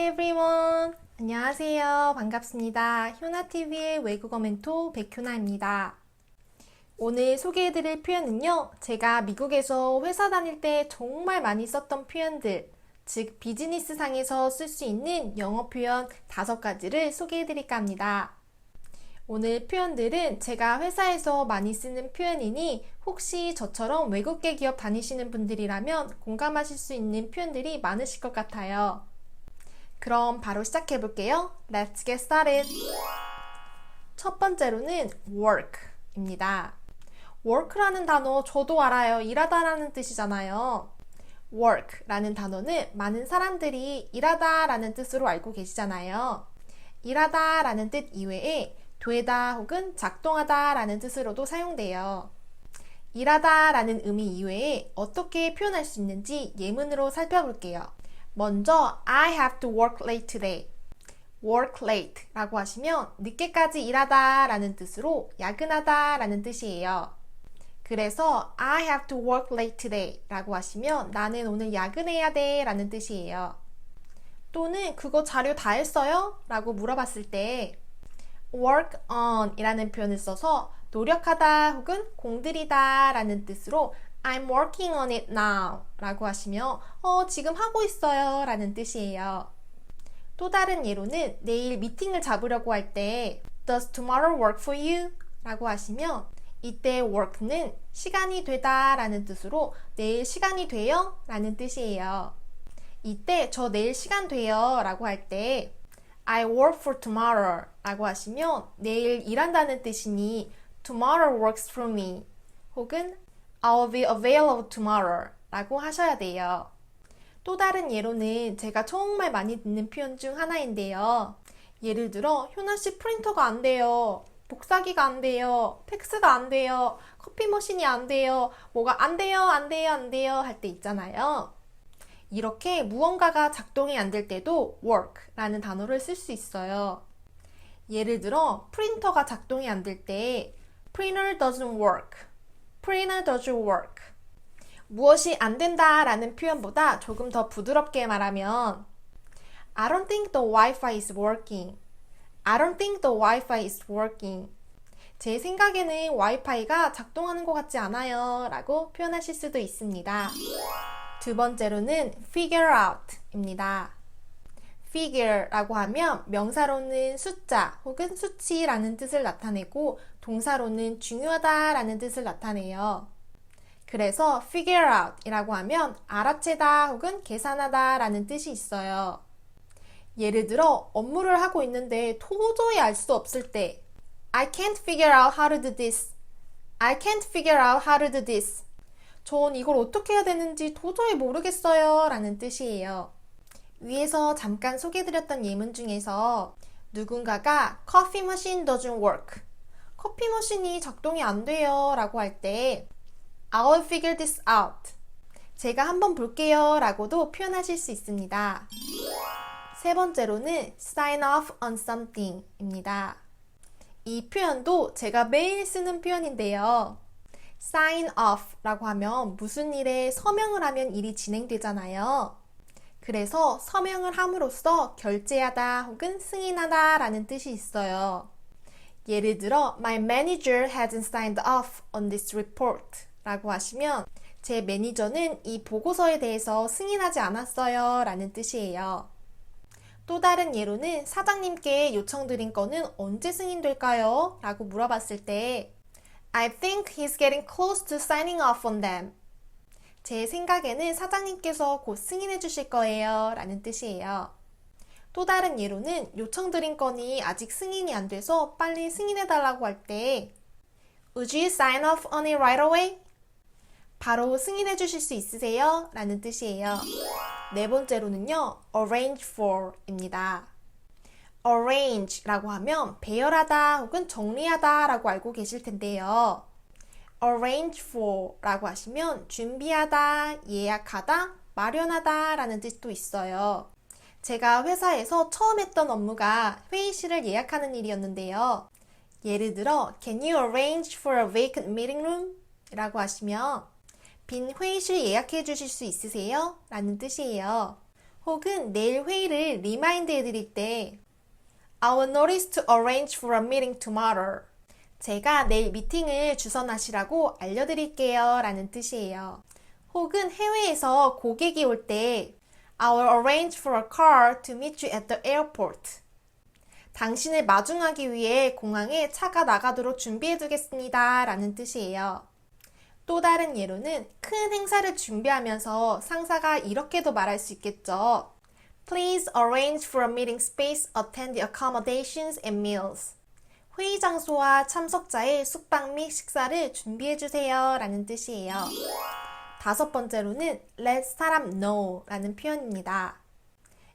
Everyone. 안녕하세요. 반갑습니다. 효나TV의 외국어 멘토 백효나입니다. 오늘 소개해드릴 표현은요, 제가 미국에서 회사 다닐 때 정말 많이 썼던 표현들, 즉 비즈니스 상에서 쓸 수 있는 영어 표현 다섯 가지를 소개해드릴까 합니다. 오늘 표현들은 제가 회사에서 많이 쓰는 표현이니 혹시 저처럼 외국계 기업 다니시는 분들이라면 공감하실 수 있는 표현들이 많으실 것 같아요. 그럼 바로 시작해 볼게요. Let's get started. 첫 번째로는 work입니다. work라는 단어 저도 알아요. 일하다라는 뜻이잖아요. work라는 단어는 많은 사람들이 일하다라는 뜻으로 알고 계시잖아요. 일하다라는 뜻 이외에 되다 혹은 작동하다 라는 뜻으로도 사용돼요. 일하다 라는 의미 이외에 어떻게 표현할 수 있는지 예문으로 살펴볼게요. 먼저 I have to work late today. work late 라고 하시면 늦게까지 일하다 라는 뜻으로 야근하다 라는 뜻이에요. 그래서 I have to work late today 라고 하시면 나는 오늘 야근해야 돼 라는 뜻이에요. 또는 그거 자료 다 했어요? 라고 물어봤을 때 work on 이라는 표현을 써서 노력하다 혹은 공들이다 라는 뜻으로 I'm working on it now 라고 하시면 어, 지금 하고 있어요 라는 뜻이에요. 또 다른 예로는 내일 미팅을 잡으려고 할 때 Does tomorrow work for you? 라고 하시면 이때 work는 시간이 되다 라는 뜻으로 내일 시간이 돼요? 라는 뜻이에요. 이때 저 내일 시간 돼요 라고 할 때 I work for tomorrow 라고 하시면 내일 일한다는 뜻이니 tomorrow works for me 혹은 I'll be available tomorrow 라고 하셔야 돼요. 또 다른 예로는 제가 정말 많이 듣는 표현 중 하나인데요. 예를 들어, 효나 씨 프린터가 안 돼요. 복사기가 안 돼요. 팩스가 안 돼요. 커피 머신이 안 돼요. 뭐가 안 돼요, 안 돼요, 안 돼요 할 때 있잖아요. 이렇게 무언가가 작동이 안 될 때도 work라는 단어를 쓸 수 있어요. 예를 들어 프린터가 작동이 안 될 때 printer doesn't work, printer doesn't work. 무엇이 안 된다 라는 표현보다 조금 더 부드럽게 말하면 I don't think the Wi-Fi is working. I don't think the Wi-Fi is working. 제 생각에는 와이파이가 작동하는 것 같지 않아요. 라고 표현하실 수도 있습니다. 두 번째로는 figure out 입니다. Figure라고 하면 명사로는 숫자 혹은 수치라는 뜻을 나타내고 동사로는 중요하다라는 뜻을 나타내요. 그래서 figure out 이라고 하면 알아채다 혹은 계산하다 라는 뜻이 있어요. 예를 들어 업무를 하고 있는데 도저히 알 수 없을 때 I can't figure out how to do this. I can't figure out how to do this. 전 이걸 어떻게 해야 되는지 도저히 모르겠어요. 라는 뜻이에요. 위에서 잠깐 소개드렸던 예문 중에서 누군가가 커피 머신 doesn't work. 커피 머신이 작동이 안 돼요. 라고 할 때 I'll figure this out. 제가 한번 볼게요. 라고도 표현하실 수 있습니다. 세 번째로는 sign off on something 입니다. 이 표현도 제가 매일 쓰는 표현인데요. sign off 라고 하면 무슨 일에 서명을 하면 일이 진행되잖아요. 그래서 서명을 함으로써 결제하다 혹은 승인하다 라는 뜻이 있어요. 예를 들어, My manager hasn't signed off on this report 라고 하시면 제 매니저는 이 보고서에 대해서 승인하지 않았어요 라는 뜻이에요. 또 다른 예로는 사장님께 요청드린 건은 언제 승인될까요? 라고 물어봤을 때 I think he's getting close to signing off on them. 제 생각에는 사장님께서 곧 승인해 주실 거예요. 라는 뜻이에요. 또 다른 예로는 요청드린 건이 아직 승인이 안 돼서 빨리 승인해 달라고 할 때 Would you sign off on it right away? 바로 승인해 주실 수 있으세요? 라는 뜻이에요. 네 번째로는요, arrange for 입니다. arrange라고 하면 배열하다 혹은 정리하다 라고 알고 계실 텐데요. Arrange for 라고 하시면 준비하다, 예약하다, 마련하다 라는 뜻도 있어요. 제가 회사에서 처음 했던 업무가 회의실을 예약하는 일이었는데요. 예를 들어, Can you arrange for a vacant meeting room? 라고 하시면 빈 회의실 예약해 주실 수 있으세요? 라는 뜻이에요. 혹은 내일 회의를 리마인드 해드릴 때 I will notice to arrange for a meeting tomorrow. 제가 내일 미팅을 주선하시라고 알려드릴게요. 라는 뜻이에요. 혹은 해외에서 고객이 올때 I will arrange for a car to meet you at the airport. 당신을 마중하기 위해 공항에 차가 나가도록 준비해 두겠습니다. 라는 뜻이에요. 또 다른 예로는 큰 행사를 준비하면서 상사가 이렇게도 말할 수 있겠죠. Please arrange for a meeting space, attend the accommodations and meals. 회의 장소와 참석자의 숙박 및 식사를 준비해 주세요. 라는 뜻이에요. 다섯 번째로는 let 사람 know 라는 표현입니다.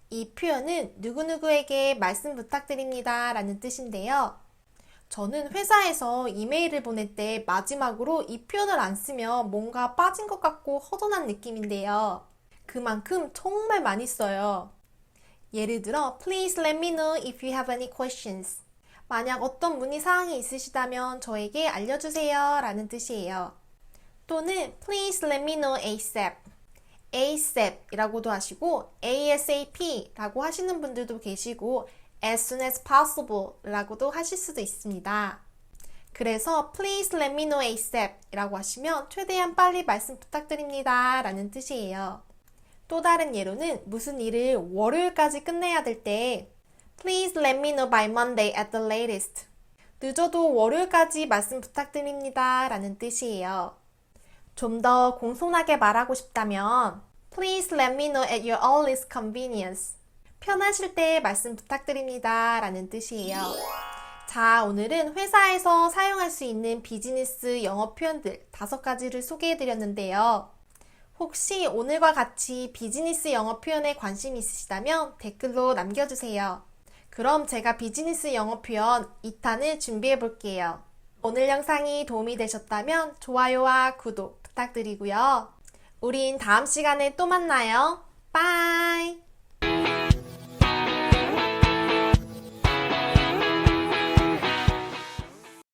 이 표현은 누구누구에게 말씀 부탁드립니다. 라는 뜻인데요. 저는 회사에서 이메일을 보낼 때 마지막으로 이 표현을 안 쓰면 뭔가 빠진 것 같고 허전한 느낌인데요. 그만큼 정말 많이 써요. 예를 들어, please let me know if you have any questions. 만약 어떤 문의 사항이 있으시다면 저에게 알려주세요. 라는 뜻이에요. 또는 please let me know ASAP. ASAP 이라고도 하시고 ASAP 라고 하시는 분들도 계시고 as soon as possible 라고도 하실 수도 있습니다. 그래서 please let me know ASAP 이라고 하시면 최대한 빨리 말씀 부탁드립니다 라는 뜻이에요. 또 다른 예로는 무슨 일을 월요일까지 끝내야 될 때 Please let me know by Monday at the latest. 늦어도 월요일까지 말씀 부탁드립니다 라는 뜻이에요. 좀 더 공손하게 말하고 싶다면 Please let me know at your earliest convenience. 편하실 때 말씀 부탁드립니다 라는 뜻이에요. 자, 오늘은 회사에서 사용할 수 있는 비즈니스 영어 표현들 다섯 가지를 소개해 드렸는데요. 혹시 오늘과 같이 비즈니스 영어 표현에 관심 있으시다면 댓글로 남겨주세요. 그럼 제가 비즈니스 영어 표현 2탄을 준비해 볼게요. 오늘 영상이 도움이 되셨다면 좋아요와 구독 부탁드리고요. 우린 다음 시간에 또 만나요. 빠이!